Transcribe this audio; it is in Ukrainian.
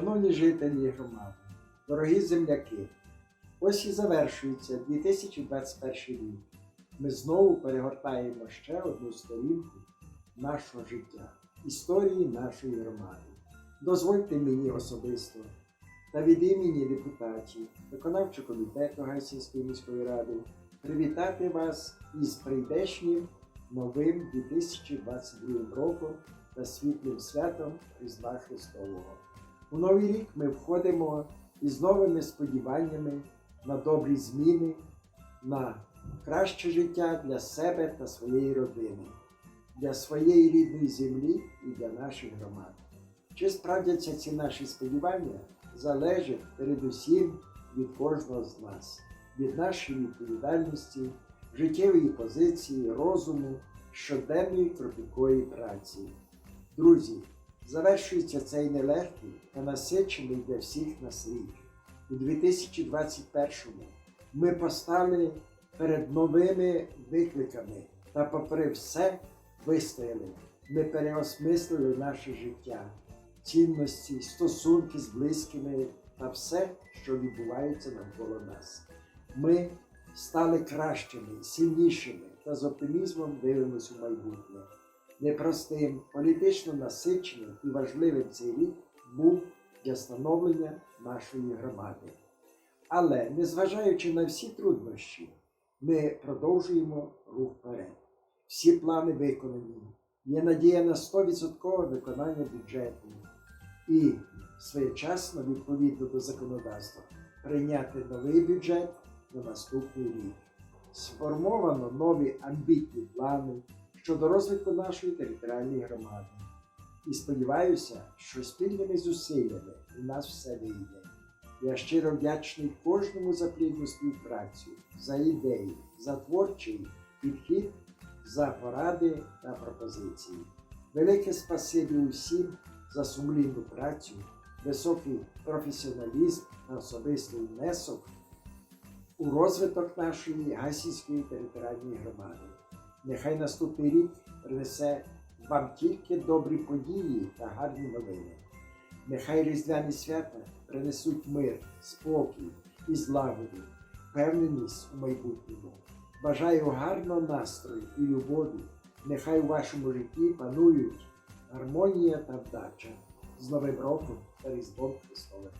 шановні жителі громади, дорогі земляки, ось і завершується 2021 рік. Ми знову перегортаємо ще одну сторінку нашого життя, історії нашої громади. Дозвольте мені особисто та від імені депутатів виконавчого комітету Гайсінської міської ради привітати вас із прийдешнім новим 2022 роком та світлим святом Різдва Христового. У новий рік ми входимо із новими сподіваннями на добрі зміни, на краще життя для себе та своєї родини, для своєї рідної землі і для наших громад. Чи справдяться ці наші сподівання, залежить передусім від кожного з нас, від нашої відповідальності, життєвої позиції, розуму, щоденної кропіткої праці. Друзі, завершується цей нелегкий та насичений для всіх нас рік. У 2021-му ми постали перед новими викликами та, попри все, вистояли. Ми переосмислили наше життя, цінності, стосунки з близькими та все, що відбувається навколо нас. Ми стали кращими, сильнішими та з оптимізмом дивимося у майбутнє. Непростим, політично насиченим і важливим цей рік був для становлення нашої громади. Але, незважаючи на всі труднощі, ми продовжуємо рух вперед. Всі плани виконані. Є надія на 100% виконання бюджету і своєчасно, відповідно до законодавства, прийняти новий бюджет на наступний рік. Сформовано нові амбітні плани щодо розвитку нашої територіальної громади. І сподіваюся, що спільними зусиллями у нас все вийде. Я щиро вдячний кожному за плідну співпрацю, за ідеї, за творчий підхід, за поради та пропозиції. Велике спасибі усім за сумлінну працю, високий професіоналізм та особистий внесок у розвиток нашої гасійської територіальної громади. Нехай наступний рік принесе вам тільки добрі події та гарні новини. Нехай різдвяні свята принесуть мир, спокій і злагоду, впевненість у майбутньому. Бажаю гарного настрою і любові. Нехай у вашому житті панують гармонія та вдача з Новим роком та Різдвом Христовим.